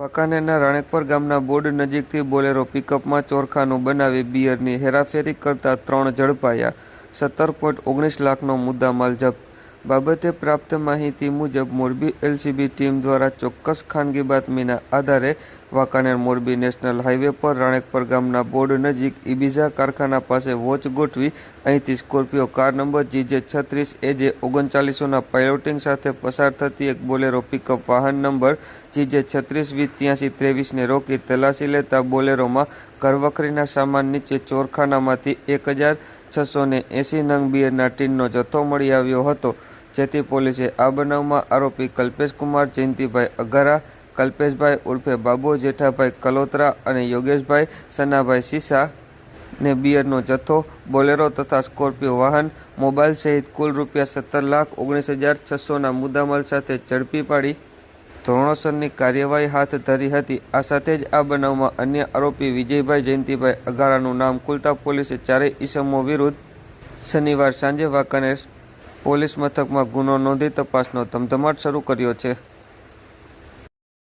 વાંકાનેરના રાણેકપર ગામના બોર્ડ નજીકથી બોલેરો પિકઅપમાં ચોરખાનું બનાવી બિયરની હેરાફેરી કરતા ત્રણ ઝડપાયા. સત્તર પોઈન્ટ ઓગણીસ લાખનો મુદ્દામાલ જપ્ત બાબતે પ્રાપ્ત માહિતી મુજબ મોરબી એલસીબી ટીમ દ્વારા ચોક્કસ ખાનગી બાતમીના આધારે વાંકાનેર મોરબી નેશનલ હાઈવે પર રાણેકપર ગામના બોર્ડ નજીક ઇબીઝા કારખાના પાસે વોચ ગોઠવી અહીંથી સ્કોર્પિયો કાર નંબર જીજે છત્રીસ, એજે ઓગણચાલીસોના પાયલોટિંગ સાથે પસાર થતી એક બોલેરો પિકઅપ વાહન નંબર જીજે છત્રીસ વીસ ત્યાંસી ત્રેવીસને રોકી તલાશી લેતા બોલેરોમાં ઘરવખરીના સામાન નીચે ચોરખાનામાંથી એક હજાર છસો ને એંસી નંગ બિયરના ટીનનો જથ્થો મળી આવ્યો હતો, જેથી પોલીસે આ બનાવમાં આરોપી કલ્પેશકુમાર, જયંતિભાઈ અઘારા કલ્પેશભાઈ ઉર્ફે બાબુ, જેઠાભાઈ કલોત્રા અને યોગેશભાઈ સનાભાઈ સીસા ને બિયરનો જથ્થો, બોલેરો તથા સ્કોર્પિયો વાહન, મોબાઈલ સહિત કુલ રૂપિયા સત્તર લાખ ઓગણીસ હજાર છસોના મુદ્દામાલ સાથે ઝડપી પાડી ધોરણોસરની કાર્યવાહી હાથ ધરી હતી. આ સાથે જ આ બનાવમાં અન્ય આરોપી વિજયભાઈ જયંતિભાઈ અઘારાનું નામ ખુલતા પોલીસે ચારેય ઈસમો વિરુદ્ધ શનિવાર સાંજે વાંકાનેર પોલીસ મથકમાં ગુનો નોંધી તપાસનો ધમધમાટ શરૂ કર્યો છે.